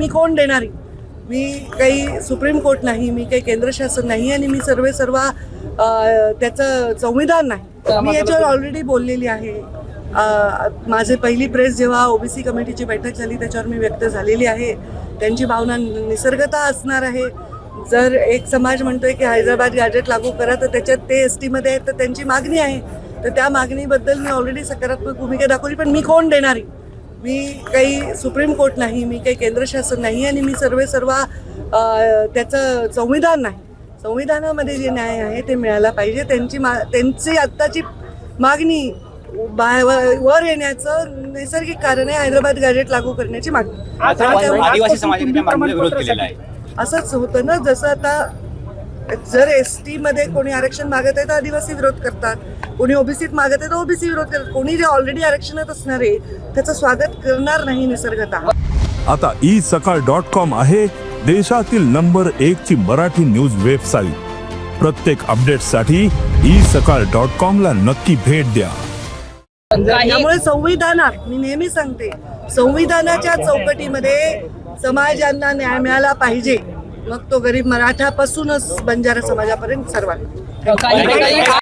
मी कोण देणारी? मी काही सुप्रीम कोर्ट नाही मी काही केंद्र शासन नाही आणि मी सर्वे सर्व त्याचं संविधान नाही. मी याच्यावर ऑलरेडी बोललेली आहे. माझे पहिली प्रेस जेव्हा ओबीसी कमिटीची बैठक झाली त्याच्यावर मी व्यक्त झालेली आहे. त्यांची भावना निसर्गता असणार आहे. जर एक समाज म्हणतोय की हैदराबाद गॅजेट लागू करा तर त्याच्यात ते एस टीमध्ये आहेत तर त्यांची मागणी आहे. तर त्या मागणीबद्दल मी ऑलरेडी सकारात्मक भूमिका दाखवली पण मी कोण देणारी? मी काही सुप्रीम कोर्ट नाही मी काही केंद्र शासन नाही आणि मी सर्वे सर्व त्याचं संविधान नाही. संविधानामध्ये जे न्याय आहे ते मिळायला पाहिजे. त्यांची मा त्यांची आत्ताची मागणी वर येण्याचं नैसर्गिक कारण आहे हैदराबाद गॅजेट लागू करण्याची मागणी. असंच होतं ना जसं आता जर एस टी मध्ये कोणी आरक्षण मागत आहे तर आदिवासी विरोध करतात. कोणी ओबीसीत मागत आहे तर ओबीसी विरोध करतात. कोणी जे ऑलरेडी आरक्षणात असणार आहे त्याचं स्वागत करणार नाही निसर्गतः आता ई सकाळ डॉट कॉम आहे देशातील नंबर एक ची मराठी न्यूज वेबसाईट प्रत्येक अपडेटसाठी ई सकाळ डॉट कॉम ला नक्की भेट द्या. त्यामुळे संविधानात मी नेहमी सांगते संविधानाच्या चौकटीमध्ये समाजांना न्याय मिळाला पाहिजे. मग तो गरीब मराठापासूनच बंजारा समाजापर्यंत सर्वांना.